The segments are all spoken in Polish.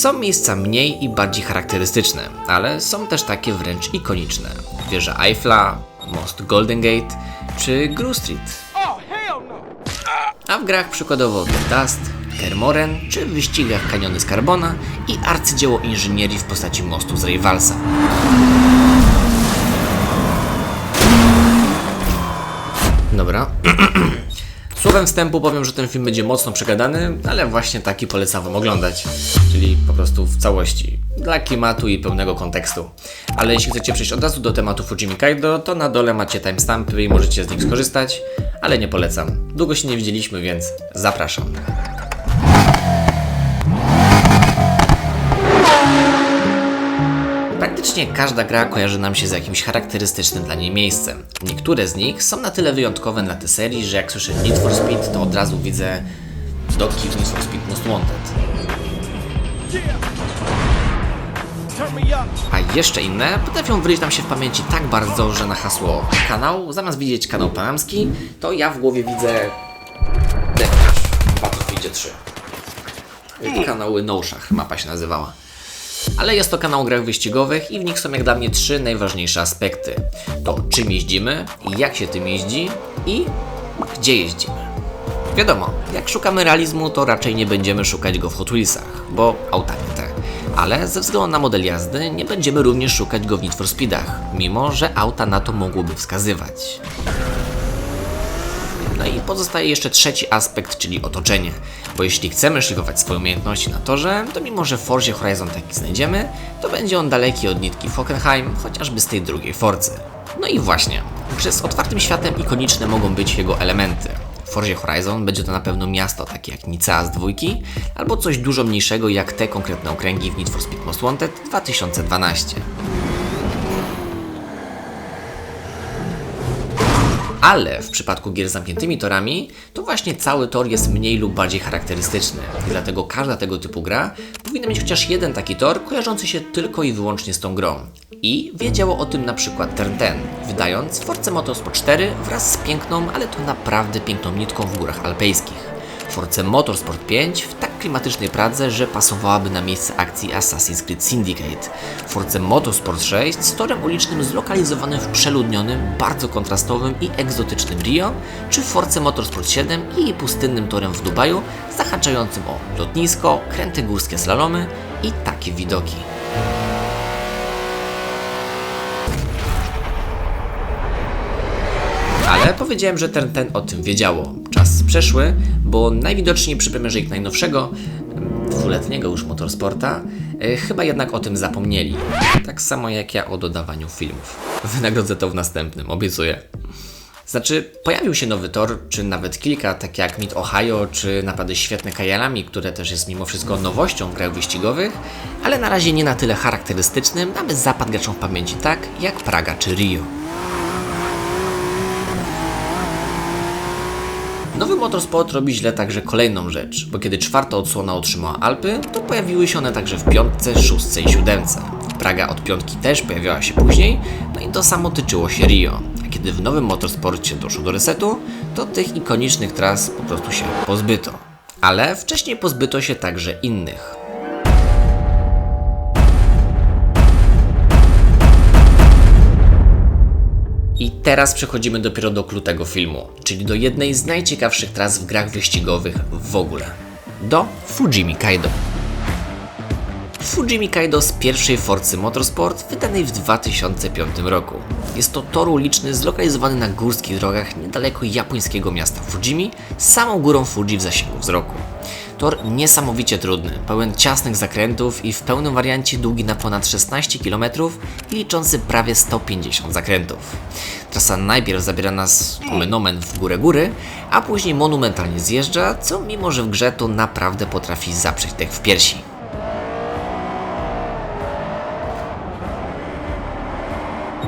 Są miejsca mniej i bardziej charakterystyczne, ale są też takie wręcz ikoniczne. Wieża Eiffla, most Golden Gate czy Grove Street. A w grach przykładowo The Dust, Kermoren czy wyścigach Kaniony z Carbona i arcydzieło inżynierii w postaci mostu z Rayvalsa. Dobra. Słowem wstępu powiem, że ten film będzie mocno przegadany, ale właśnie taki polecam Wam oglądać. Czyli po prostu w całości. Dla klimatu i pełnego kontekstu. Ale jeśli chcecie przejść od razu do tematu Fujimi Kaido, to na dole macie timestampy i możecie z nich skorzystać, ale nie polecam. Długo się nie widzieliśmy, więc zapraszam. Praktycznie każda gra kojarzy nam się z jakimś charakterystycznym dla niej miejscem. Niektóre z nich są na tyle wyjątkowe dla tej serii, że jak słyszę Need for Speed, to od razu widzę doki w Need for Speed Most Wanted. A jeszcze inne potrafią wryć nam się w pamięci tak bardzo, że na hasło kanał, zamiast widzieć kanał panamski, to ja w głowie widzę Deathmatch w Battlefieldzie 3. Kanały Noszach mapa się nazywała. Ale jest to kanał o grach wyścigowych i w nich są jak dla mnie trzy najważniejsze aspekty. To czym jeździmy, jak się tym jeździ i gdzie jeździmy. Wiadomo, jak szukamy realizmu, to raczej nie będziemy szukać go w Hot Wheelsach, bo auta nie te. Ale ze względu na model jazdy nie będziemy również szukać go w Need for Speedach, mimo że auta na to mogłoby wskazywać. Pozostaje jeszcze trzeci aspekt, czyli otoczenie. Bo jeśli chcemy szlifować swoje umiejętności na torze, to mimo że w Forzie Horizon taki znajdziemy, to będzie on daleki od nitki Fockenheim, chociażby z tej drugiej Forcy. No i właśnie, przez otwartym światem ikoniczne mogą być jego elementy. W Forzie Horizon będzie to na pewno miasto takie jak Nicea z dwójki, albo coś dużo mniejszego jak te konkretne okręgi w Need for Speed Most Wanted 2012. Ale w przypadku gier z zamkniętymi torami, to właśnie cały tor jest mniej lub bardziej charakterystyczny. I dlatego każda tego typu gra powinna mieć chociaż jeden taki tor kojarzący się tylko i wyłącznie z tą grą. I wiedziało o tym na przykład Turn 10, wydając Force Motorsport 4 wraz z piękną, ale to naprawdę piękną nitką w górach alpejskich. Force Motorsport 5 w tak klimatycznej Pradze, że pasowałaby na miejsce akcji Assassin's Creed Syndicate. Force Motorsport 6 z torem ulicznym zlokalizowanym w przeludnionym, bardzo kontrastowym i egzotycznym Rio, czy Force Motorsport 7 i pustynnym torem w Dubaju, zahaczającym o lotnisko, kręte górskie slalomy i takie widoki. Ale powiedziałem, że ten, ten o tym wiedziało. Czas przeszły, bo najwidoczniej przy premierze ich najnowszego, dwuletniego już motorsporta, e, chyba jednak o tym zapomnieli. Tak samo jak ja o dodawaniu filmów. Wynagrodzę to w następnym, obiecuję. Znaczy, pojawił się nowy tor, czy nawet kilka, tak jak Mid Ohio, czy naprawdę świetne Kajalami, które też jest mimo wszystko nowością w grach wyścigowych, ale na razie nie na tyle charakterystycznym, aby zapadł graczom w pamięci tak, jak Praga czy Rio. Nowy Motorsport robi źle także kolejną rzecz, bo kiedy czwarta odsłona otrzymała Alpy, to pojawiły się one także w piątce, szóstce i siódemce. Praga od piątki też pojawiała się później, no i to samo tyczyło się Rio. A kiedy w nowym Motorsporcie doszło do resetu, to tych ikonicznych tras po prostu się pozbyto. Ale wcześniej pozbyto się także innych. I teraz przechodzimy dopiero do klucz tego filmu, czyli do jednej z najciekawszych tras w grach wyścigowych w ogóle. Do Fujimi Kaido. Fujimi Kaido z pierwszej Forcy Motorsport wydanej w 2005 roku. Jest to tor uliczny zlokalizowany na górskich drogach niedaleko japońskiego miasta Fujimi, samą górą Fuji w zasięgu wzroku. Tor niesamowicie trudny, pełen ciasnych zakrętów i w pełnym wariancie długi na ponad 16 km i liczący prawie 150 zakrętów. Trasa najpierw zabiera nas omen omen w górę góry, a później monumentalnie zjeżdża, co mimo że w grze to naprawdę potrafi zaprzeć dech w piersi.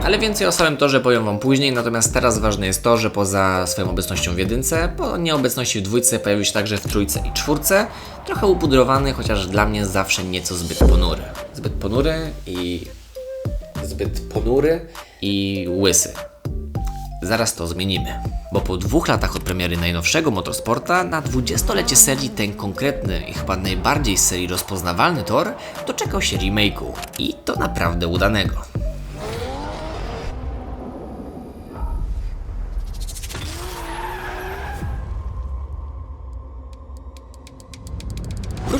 Ale więcej o samym torze powiem Wam później, natomiast teraz ważne jest to, że poza swoją obecnością w jedynce, po nieobecności w dwójce pojawił się także w trójce i czwórce, trochę upudrowany, chociaż dla mnie zawsze nieco zbyt ponury. Zbyt ponury i... zbyt ponury i łysy. Zaraz to zmienimy. Bo po dwóch latach od premiery najnowszego Motorsporta na 20-lecie serii ten konkretny i chyba najbardziej z serii rozpoznawalny tor doczekał się remake'u. I to naprawdę udanego.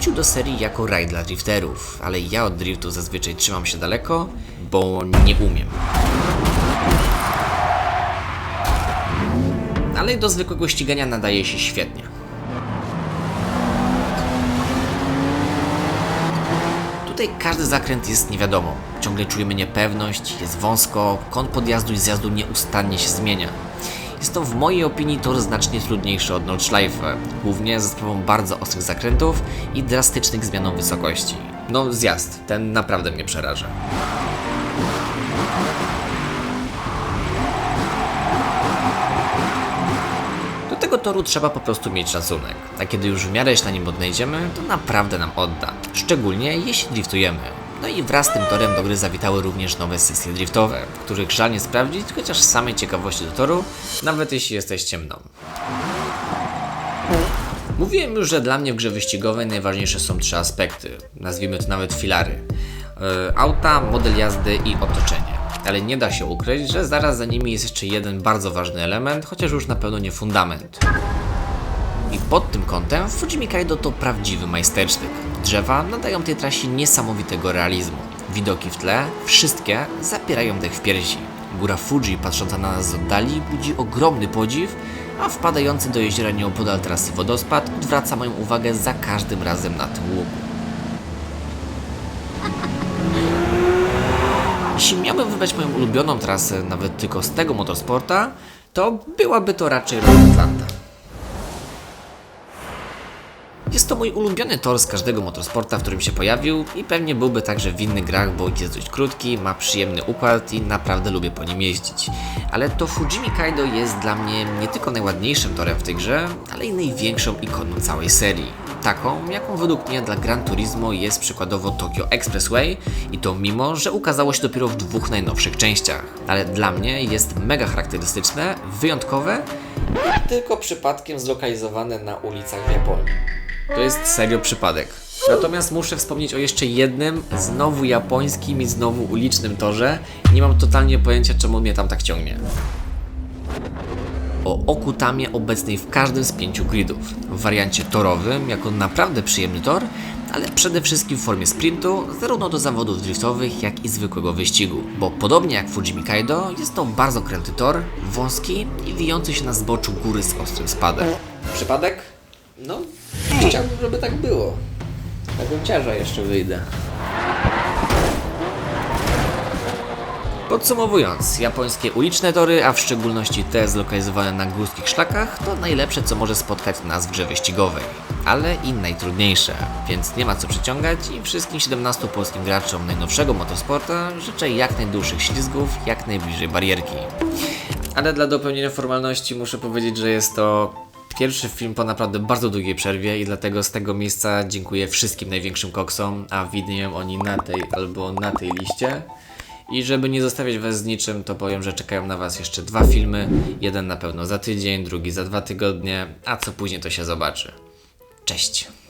Wrócił do serii jako raj dla drifterów, ale ja od driftu zazwyczaj trzymam się daleko, bo nie umiem. Ale do zwykłego ścigania nadaje się świetnie. Tutaj każdy zakręt jest nie wiadomo. Ciągle czujemy niepewność, jest wąsko, kąt podjazdu i zjazdu nieustannie się zmienia. Jest to w mojej opinii tor znacznie trudniejszy od Nordschleife, głównie ze sprawą bardzo ostrych zakrętów i drastycznych zmian wysokości. No zjazd, ten naprawdę mnie przeraża. Do tego toru trzeba po prostu mieć szacunek, a kiedy już w miarę się na nim odnajdziemy, to naprawdę nam odda. Szczególnie jeśli driftujemy. No i wraz z tym torem do gry zawitały również nowe sesje driftowe, których żal nie sprawdzić, chociaż z samej ciekawości do toru, nawet jeśli jesteście mną. Mówiłem już, że dla mnie w grze wyścigowej najważniejsze są trzy aspekty, nazwijmy to nawet filary. Yy, auta, model jazdy i otoczenie. Ale nie da się ukryć, że zaraz za nimi jest jeszcze jeden bardzo ważny element, chociaż już na pewno nie fundament. I pod tym kątem Fujimi Kaido to prawdziwy majstersztyk. Drzewa nadają tej trasie niesamowitego realizmu. Widoki w tle, wszystkie zapierają dech w piersi. Góra Fuji patrząca na nas z oddali budzi ogromny podziw, a wpadający do jeziora nieopodal trasy wodospad odwraca moją uwagę za każdym razem na tym łuku. Jeśli miałbym wybrać moją ulubioną trasę, nawet tylko z tego motorsporta, to byłaby to raczej Road Atlanta. Mój ulubiony tor z każdego motorsporta, w którym się pojawił i pewnie byłby także w innych grach, bo jest dość krótki, ma przyjemny układ i naprawdę lubię po nim jeździć. Ale to Fujimi Kaido jest dla mnie nie tylko najładniejszym torem w tej grze, ale i największą ikoną całej serii. Taką, jaką według mnie dla Gran Turismo jest przykładowo Tokyo Expressway i to mimo, że ukazało się dopiero w dwóch najnowszych częściach. Ale dla mnie jest mega charakterystyczne, wyjątkowe tylko przypadkiem zlokalizowane na ulicach w Japonii. To jest serio przypadek. Natomiast muszę wspomnieć o jeszcze jednym, znowu japońskim i znowu ulicznym torze. Nie mam totalnie pojęcia, czemu mnie tam tak ciągnie. O Okutamie obecnej w każdym z pięciu gridów. W wariancie torowym, jako naprawdę przyjemny tor, ale przede wszystkim w formie sprintu, zarówno do zawodów driftowych, jak i zwykłego wyścigu. Bo podobnie jak Fujimi Kaido, jest to bardzo kręty tor, wąski i wijący się na zboczu góry z ostrym spadem. Przypadek? No, chciałbym, żeby tak było. Na gąciarza jeszcze wyjdę. Podsumowując, japońskie uliczne tory, a w szczególności te zlokalizowane na górskich szlakach, to najlepsze co może spotkać nas w grze wyścigowej, ale i najtrudniejsze, więc nie ma co przyciągać i wszystkim 17 polskim graczom najnowszego motosporta życzę jak najdłuższych ślizgów, jak najbliżej barierki. Ale dla dopełnienia formalności muszę powiedzieć, że jest to Pierwszy film po naprawdę bardzo długiej przerwie i dlatego z tego miejsca dziękuję wszystkim największym koksom, a widnieją oni na tej albo na tej liście. I żeby nie zostawiać Was z niczym, to powiem, że czekają na Was jeszcze dwa filmy. Jeden na pewno za tydzień, drugi za dwa tygodnie, a co później to się zobaczy. Cześć!